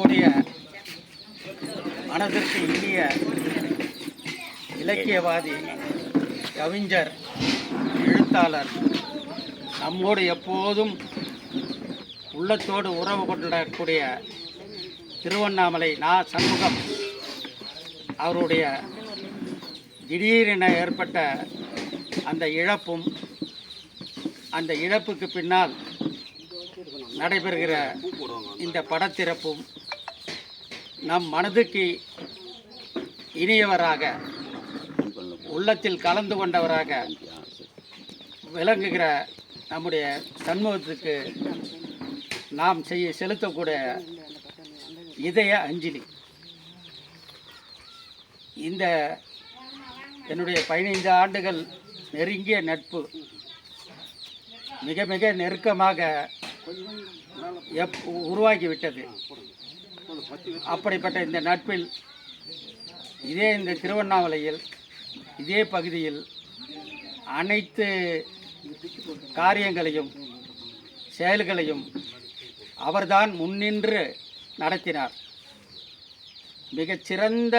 நம்முடைய மனதிற்கு இனிய இலக்கியவாதி கவிஞர் எழுத்தாளர் நம்மோடு எப்போதும் உள்ளத்தோடு உறவு கொண்டிடக்கூடிய திருவண்ணாமலை நா. சண்முகம் அவருடைய திடீரென ஏற்பட்ட அந்த இழப்பும் அந்த இழப்புக்கு பின்னால் நடைபெறுகிற இந்த படத்திறப்பும் நம் மனதுக்கு இனியவராக உள்ளத்தில் கலந்து கொண்டவராக விளங்குகிற நம்முடைய சண்முகத்துக்கு நாம் செய்ய செலுத்தக்கூடிய இதய அஞ்சலி. இந்த என்னுடைய பதினைந்து ஆண்டுகள் நெருங்கிய நட்பு மிக மிக நெருக்கமாக எப் உருவாகிவிட்டது. அப்படிப்பட்ட இந்த நட்பில் இதே இந்த திருவண்ணாமலையில் இதே பகுதியில் அனைத்து காரியங்களையும் செயல்களையும் அவர்தான் முன்னின்று நடத்தினார். மிகச்சிறந்த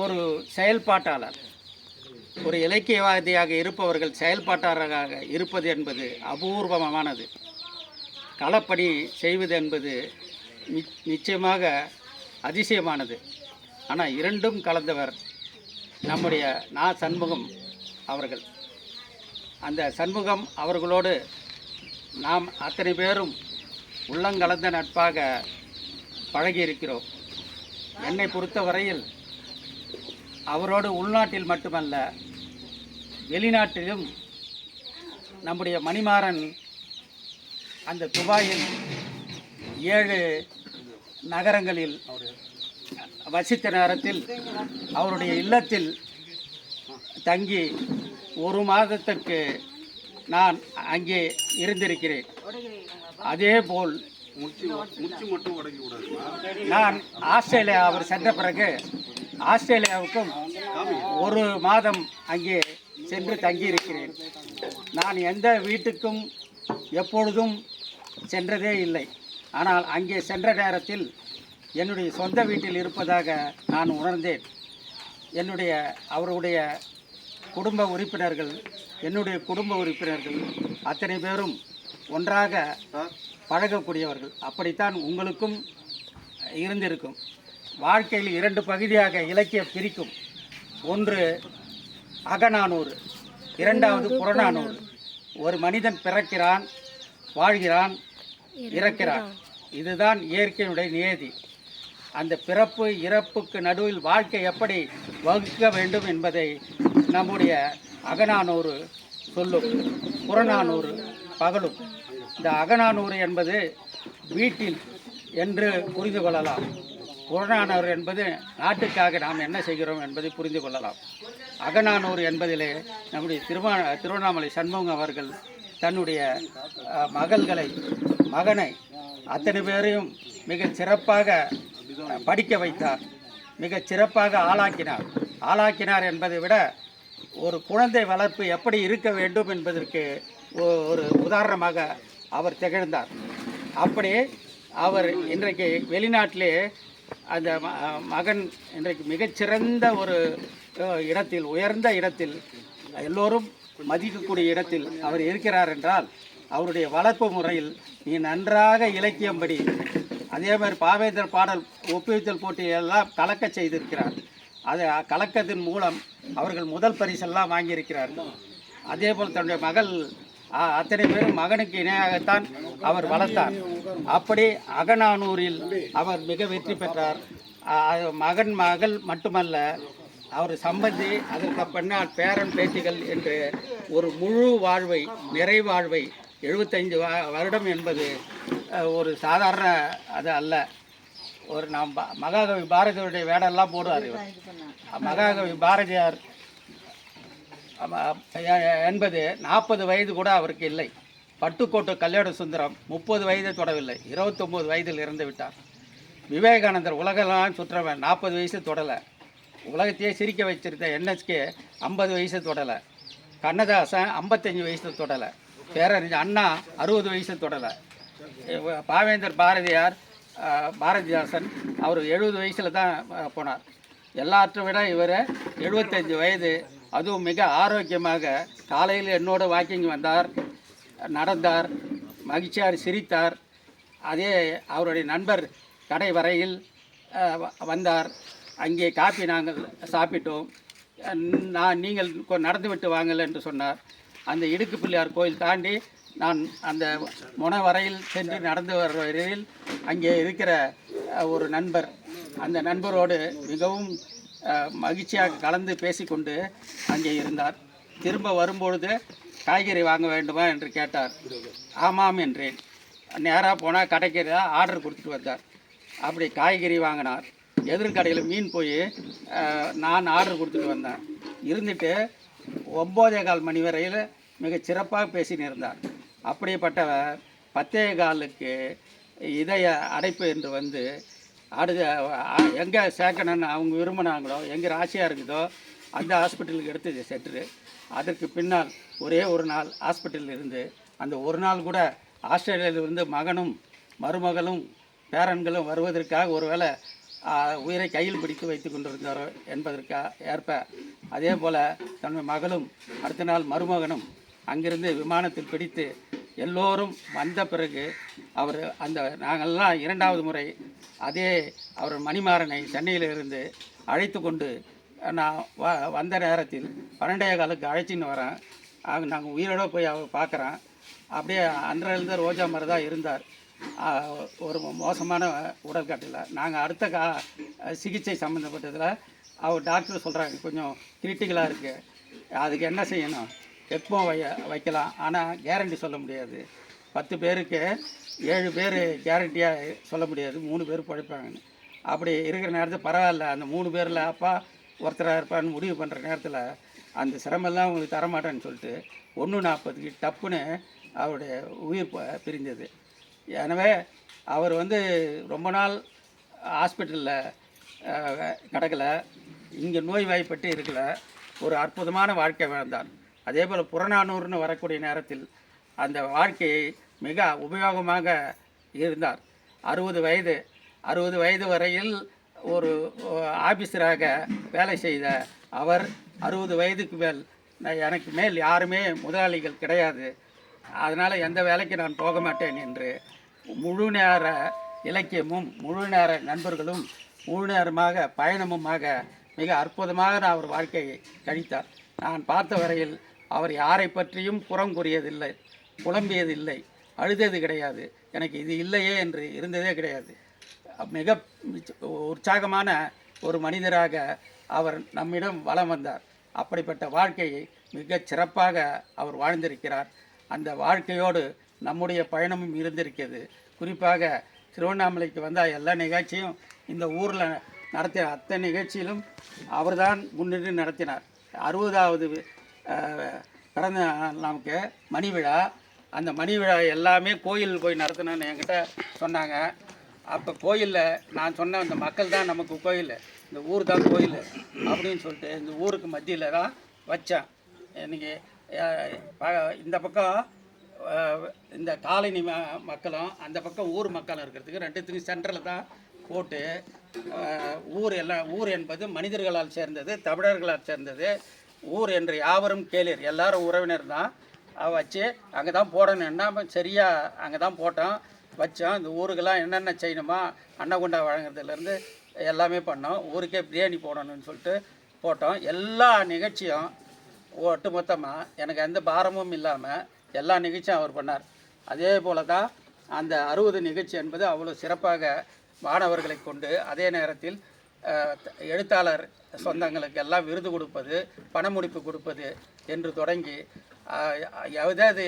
ஒரு செயல்பாட்டாளர். ஒரு இலக்கியவாதியாக இருப்பவர்கள் செயல்பாட்டாளராக இருப்பது என்பது அபூர்வமானது. களப்பணி செய்வது என்பது நிச்சயமாக அதிசயமானது. ஆனால் இரண்டும் கலந்தவர் நம்முடைய நா சண்முகம் அவர்கள். அந்த சண்முகம் அவர்களோடு நாம் அத்தனை பேரும் உள்ளங்கலந்த நட்பாக பழகியிருக்கிறோம். என்னை பொறுத்தவரையில் அவரோடு உள்நாட்டில் மட்டுமல்ல வெளிநாட்டிலும் நம்முடைய மணிமாறன் அந்த துபாயில் ஏழு நகரங்களில் வசித்த நேரத்தில் அவருடைய இல்லத்தில் தங்கி ஒரு மாதத்திற்கு நான் அங்கே இருந்திருக்கிறேன். அதேபோல் நான் ஆஸ்திரேலியா அவர் சென்ற பிறகு ஆஸ்திரேலியாவுக்கும் ஒரு மாதம் அங்கே சென்று தங்கியிருக்கிறேன். நான் எந்த வீட்டுக்கும் எப்பொழுதும் சென்றதே இல்லை. ஆனால் அங்கே சென்ற நேரத்தில் என்னுடைய சொந்த வீட்டில் இருப்பதாக நான் உணர்ந்தேன். என்னுடைய அவருடைய குடும்ப உறுப்பினர்கள் என்னுடைய குடும்ப உறுப்பினர்கள் அத்தனை பேரும் ஒன்றாக பழகக்கூடியவர்கள். அப்படித்தான் உங்களுக்கும் இருந்திருக்கும். வாழ்க்கையில் இரண்டு பகுதியாக இலக்கியம் பிரிக்கும். ஒன்று அகநானூறு இரண்டாவது புறநானூறு. ஒரு மனிதன் பிறக்கிறான் வாழ்கிறான் இறக்கிறார். இதுதான் இயற்கையினுடைய நியதி. அந்த பிறப்பு இறப்புக்கு நடுவில் வாழ்க்கை எப்படி வகுக்க வேண்டும் என்பதை நம்முடைய அகநானூறு சொல்லும். புறநானூறு பகலும். இந்த அகநானூறு என்பது வீட்டில் என்று புரிந்து கொள்ளலாம். புறநானூறு என்பது நாட்டுக்காக நாம் என்ன செய்கிறோம் என்பதை புரிந்து கொள்ளலாம். அகநானூறு என்பதிலே நம்முடைய திருவா திருவண்ணாமலை சண்முகம் அவர்கள் தன்னுடைய மகள்களை மகனை அத்தனை பேரையும் மிக சிறப்பாக படிக்க வைத்தார். மிக சிறப்பாக ஆளாக்கினார். ஆளாக்கினார் என்பதை விட ஒரு குழந்தை வளர்ப்பு எப்படி இருக்க வேண்டும் என்பதற்கு ஒரு உதாரணமாக அவர் திகழ்ந்தார். அப்படி அவர் இன்றைக்கு வெளிநாட்டிலே அந்த ம- மகன் இன்றைக்கு மிகச்சிறந்த ஒரு இடத்தில் உயர்ந்த இடத்தில் எல்லோரும் மதிக்கக்கூடிய இடத்தில் அவர் இருக்கிறார் என்றால் அவருடைய வளர்ப்பு முறையில் நீ நன்றாக இலக்கியம் படி அதே மாதிரி பாவேந்தர் பாடல் ஒப்புவித்தல் போட்டியெல்லாம் கலக்க செய்திருக்கிறார். அது கலக்கத்தின் மூலம் அவர்கள் முதல் பரிசெல்லாம் வாங்கியிருக்கிறார். அதே போல் தன்னுடைய மகள் அத்தனை பேரும் மகனுக்கு இணையாகத்தான் அவர் வளர்த்தார். அப்படி அகநானூரில் அவர் மிக வெற்றி பெற்றார். அது மகன் மகள் மட்டுமல்ல அவர் சம்பந்தி அதற்கு பின்னால் பேரன் பேத்திகள் என்று ஒரு முழு வாழ்வை நிறைவாழ்வை எழுபத்தைந்து வ- வருடம் என்பது ஒரு சாதாரண அது அல்ல. ஒரு நாம் மகாகவி பாரதியுடைய வேடெல்லாம் போடுவார் இவர். மகாகவி பாரதியார் என்பது நாற்பது வயது கூட அவருக்கு இல்லை. பட்டுக்கோட்டை கல்யாண சுந்தரம் முப்பது வயதை தொடவில்லை. இருபத்தொம்போது வயதில் இறந்து விட்டார். விவேகானந்தர் உலகெல்லாம் சுற்றவன். நாற்பது வயசு தொடலை. உலகத்தையே சிரிக்க வச்சிருந்த என்எஸ்கே ஐம்பது வயசு தொடலை. கண்ணதாசன் ஐம்பத்தஞ்சு வயசு தொடலை. பேரறிஞர் அண்ணா அறுபது வயசு தொடலை. பாவேந்தர் பாரதியார் பாரதிதாசன் அவர் எழுபது வயசில் தான் போனார். எல்லாற்றை விட இவர் எழுபத்தஞ்சு வயது. அதுவும் மிக ஆரோக்கியமாக காலையில் என்னோட வாக்கிங் வந்தார் நடந்தார் மகிழ்ச்சியார் சிரித்தார். அதே அவருடைய நண்பர் கடை வரையில் வந்தார். அங்கே காப்பி நாங்கள் சாப்பிட்டோம். நான் நீங்கள் கொ- நடந்து விட்டு வாங்கல் என்று சொன்னார். அந்த இடுக்கு பிள்ளையார் கோயில் தாண்டி நான் அந்த முனை வரையில் சென்று நடந்து வர வரையில் அங்கே இருக்கிற ஒரு நண்பர். அந்த நண்பரோடு மிகவும் மகிழ்ச்சியாக கலந்து பேசிக்கொண்டு அங்கே இருந்தார். திரும்ப வரும்பொழுது காய்கறி வாங்க வேண்டுமா? என்று கேட்டார். ஆமாம் என்றேன். நேராக போனால் கடைக்கு ஆர்டர் கொடுத்துட்டு வந்தார். அப்படி காய்கறி வாங்கினார். எதிர்கடையில் மீன் போய் நான் ஆர்டர் கொடுத்துட்டு வந்தேன். இருந்துட்டு ஒம்போதே கால் மணி வரையில் மிக சிறப்பாக பேசினிருந்தார். இருந்தார் அப்படிப்பட்டவர் பத்தே காலுக்கு இதய அடைப்பு என்று வந்து அடுத்த எங்கே சேர்க்கணும்னு அவங்க விரும்பினாங்களோ எங்கே ராசியாக இருக்குதோ அந்த ஹாஸ்பிட்டலுக்கு எடுத்து சென்று அதற்கு பின்னால் ஒரே ஒரு நாள் ஹாஸ்பிட்டலில் இருந்து அந்த ஒரு நாள் கூட ஆஸ்திரேலியாவிலிருந்து மகனும் மருமகளும் பேரன்களும் வருவதற்காக ஒருவேளை உயிரை கையில் பிடித்து வைத்து கொண்டிருந்தாரோ என்பதற்காக ஏற்ப அதே போல் தன்னுடைய மகளும் அடுத்த நாள் மருமகனும் அங்கிருந்து விமானத்தில் பிடித்து எல்லோரும் வந்த பிறகு அவர் அந்த நாங்கள்லாம் இரண்டாவது முறை அதே அவர் மணிமாறனை சென்னையிலிருந்து அழைத்து கொண்டு நான் வ வந்த நேரத்தில் பன்னெண்டே காலுக்கு அழைச்சின்னு வரேன். நாங்கள் உயிரோட போய் அவர் பார்க்குறேன். அப்படியே அன்றிலிருந்து ரோஜா மாதிரி தான் இருந்தார். ஒரு மோசமான உடற்காட்டில். நாங்கள் அடுத்த கா சிகிச்சை சம்மந்தப்பட்டதில் அவர் டாக்டர் சொல்கிறாங்க கொஞ்சம் கிரிட்டிக்கலாக இருக்குது அதுக்கு என்ன செய்யணும்? எப்போ வை வைக்கலாம்? ஆனால் கேரண்டி சொல்ல முடியாது. பத்து பேருக்கு ஏழு பேர் கேரண்டியாக சொல்ல முடியாது. மூணு பேர் பழைப்பாங்கன்னு. அப்படி இருக்கிற நேரத்தில் பரவாயில்ல. அந்த மூணு பேரில் அப்பா ஒருத்தராக இருப்பான்னு முடிவு பண்ணுற நேரத்தில் அந்த சிரமெல்லாம் உங்களுக்கு தரமாட்டேன்னு சொல்லிட்டு ஒன்று நாற்பதுக்கு டப்புன்னு அவருடைய உயிர் பிரிஞ்சது. எனவே அவர் வந்து ரொம்ப நாள் ஹாஸ்பிட்டலில் கிடக்கலை இங்கே நோய்வாய்ப்பட்டு இருக்கல. ஒரு அற்புதமான வாழ்க்கை வாழ்ந்தார் அதே போல் புறநானூறுன்னு வரக்கூடிய நேரத்தில் அந்த வாழ்க்கையை மிக உபயோகமாக இருந்தார். அறுபது வயது அறுபது வயது வரையில் ஒரு ஆபீஸராக வேலை செய்த அவர் அறுபது வயதுக்கு மேல் எனக்கு மேல் யாருமே முதலாளிகள் கிடையாது. அதனால் எந்த வேலைக்கு நான் போக மாட்டேன் என்று முழு நேர இலக்கியமும் முழு நேர நண்பர்களும் முழு நேரமாக பயணமுமாக மிக அற்புதமாக நான் அவர் வாழ்க்கையை கழித்தார். நான் பார்த்த வரையில் அவர் யாரை பற்றியும் புறம் கூறியதில்லை புலம்பியதில்லை அழுதது கிடையாது. எனக்கு இது இல்லையே என்று இருந்ததே கிடையாது. மிக உற்சாகமான ஒரு மனிதராக அவர் நம்மிடம் வலம் வந்தார். அப்படிப்பட்ட வாழ்க்கையை மிகச் சிறப்பாக அவர் வாழ்ந்திருக்கிறார். அந்த வாழ்க்கையோடு நம்முடைய பயணமும் இருந்திருக்கிறது. குறிப்பாக திருவண்ணாமலைக்கு வந்தால் எல்லா நிகழ்ச்சியும் இந்த ஊரில் நடத்திய அத்தனை நிகழ்ச்சியிலும் அவர்தான் முன்னின்று நடத்தினார். அறுபதாவது பிறந்த நமக்கு மணி விழா. அந்த மணி விழா எல்லாமே கோயில் போய் நடத்தணும்னு என்கிட்ட சொன்னாங்க. அப்போ கோயிலில் நான் சொன்ன அந்த மக்கள் தான் நமக்கு கோயில். இந்த ஊர் தான் கோயில் அப்படின்னு சொல்லிட்டு இந்த ஊருக்கு மத்தியில் தான் வச்சேன். இன்றைக்கி இந்த பக்கம் இந்த காலனி ம மக்களும் அந்த பக்கம் ஊர் மக்களும் இருக்கிறதுக்கு ரெண்டுத்துக்கும் சென்டரில் தான் போட்டு ஊர் எல்லாம் ஊர் என்பது மனிதர்களால் சேர்ந்தது தமிழர்களால் சேர்ந்தது. ஊர் என்று யாவரும் கேளீர். எல்லாரும் உறவினர் தான். வச்சு அங்கே தான் போடணும்னா சரியாக அங்கே தான் போட்டோம். வச்சோம். இந்த ஊருக்கெல்லாம் என்னென்ன செய்யணுமா அன்னகுண்டா வழங்குறதுலேருந்து எல்லாமே பண்ணோம். ஊருக்கே பிரியாணி போடணும்னு சொல்லிட்டு போட்டோம். எல்லா நிகழ்ச்சியும் ஒட்டு மொத்தமாக எனக்கு எந்த பாரமும் இல்லாமல் எல்லா நிகழ்ச்சியும் அவர் பண்ணார். அதே போல தான் அந்த அறுபது நிகழ்ச்சி என்பது அவ்வளோ சிறப்பாக மாணவர்களை கொண்டு அதே நேரத்தில் எழுத்தாளர் சொந்தங்களுக்கு எல்லாம் விருது கொடுப்பது பணமுடிப்பு கொடுப்பது என்று தொடங்கி எதாவது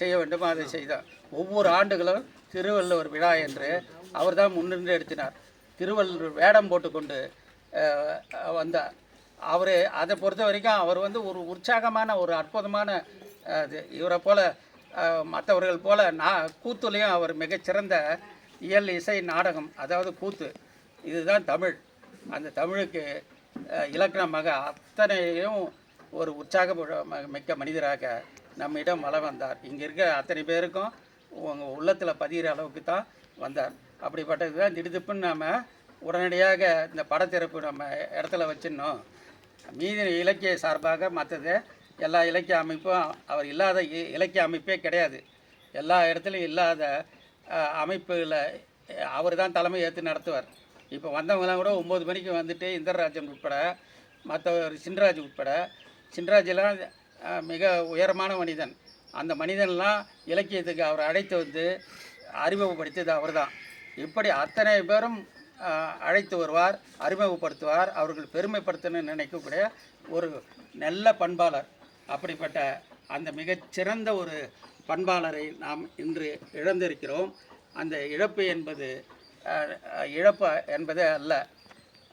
செய்ய வேண்டுமோ அதை செய்தார். ஒவ்வொரு ஆண்டுகளும் திருவள்ளுவர் விழா என்று அவர் தான் முன்னின்று எடுத்தினார். திருவள்ளுவர் வேடம் போட்டுக்கொண்டு வந்தார். அவர் அதை பொறுத்த வரைக்கும் அவர் வந்து ஒரு உற்சாகமான ஒரு அற்புதமான இவரை போல் மற்றவர்கள் போல் நான் கூத்துலேயும் அவர் மிகச்சிறந்த இயல் இசை நாடகம் அதாவது கூத்து. இதுதான் தமிழ். அந்த தமிழுக்கு இலக்கணமாக அத்தனையும் ஒரு உற்சாக மிக்க மனிதராக நம்மிடம் வள வந்தார். இங்கே இருக்கிற அத்தனை பேருக்கும் உங்கள் உள்ளத்தில் பதிகிற அளவுக்கு தான் வந்தார். அப்படிப்பட்டது தான் திடுதிப்புன்னு நாம் உடனடியாக இந்த படத்திறப்பு நம்ம இடத்துல வச்சிடணும். மீதி இலக்கிய சார்பாக மற்றது எல்லா இலக்கிய அமைப்பும் அவர் இல்லாத இ- இலக்கிய அமைப்பே கிடையாது. எல்லா இடத்துலையும் இல்லாத அமைப்புகளை அவர் தான் தலைமை ஏற்று நடத்துவார். இப்போ வந்தவங்களாம் கூட ஒம்பது மணிக்கு வந்துட்டு இந்திரராஜன் உட்பட மற்றவர் சின்ராஜ் உட்பட சின்ராஜெல்லாம் மிக உயரமான மனிதன். அந்த மனிதன்லாம் இலக்கியத்துக்கு அவர் அழைத்து வந்து அறிமுகப்படுத்தியது அவர் தான் இப்படி அத்தனை பேரும் அழைத்து வருவார் அறிமுகப்படுத்துவார் அவர்கள் பெருமைப்படுத்தணும்னு நினைக்கக்கூடிய ஒரு நல்ல பண்பாளர். அப்படிப்பட்ட அந்த மிகச்சிறந்த ஒரு பண்பாளரை நாம் இன்று இழந்திருக்கிறோம். அந்த இழப்பு என்பது இழப்பு என்பதே அல்ல.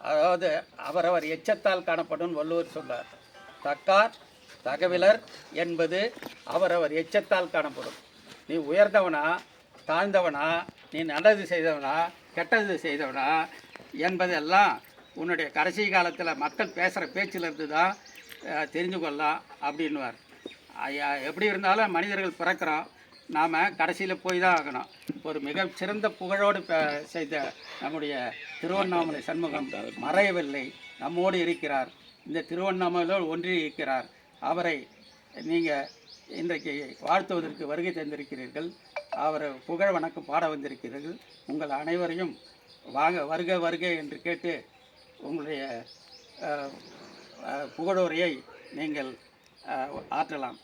அதாவது அவரவர் எச்சத்தால் காணப்படும் வள்ளுவர் சொன்னார் தக்கார் தகவலர் என்பது அவரவர் எச்சத்தால் காணப்படும். நீ உயர்ந்தவனா தாழ்ந்தவனா நீ நல்லது செய்தவனா கெட்டது செய்தவனா என்பதெல்லாம் உன்னுடைய கடைசி காலத்தில் மக்கள் பேசுகிற பேச்சிலிருந்து தான் தெரிஞ்சு கொள்ளலாம் அப்படின்னுவார். ஐயா, எப்படி இருந்தாலும் மனிதர்கள் பிறக்கிறோம். நாம் கடைசியில் போய் தான் ஆகணும். ஒரு மிக சிறந்த புகழோடு செய்த நம்முடைய திருவண்ணாமலை சண்முகம் மறையவில்லை. நம்மோடு இருக்கிறார். இந்த திருவண்ணாமலையோடு ஒன்றி இருக்கிறார். அவரை நீங்கள் இன்றைக்கு வாழ்த்துவதற்கு வருகை தந்திருக்கிறீர்கள். அவர் புகழ் வணக்கம் பாட வந்திருக்கிறீர்கள் உங்கள் அனைவரையும் வாங்க வருக வருக என்று கேட்டு உங்களுடைய புகழோரையை நீங்கள் ஆற்றலாம்.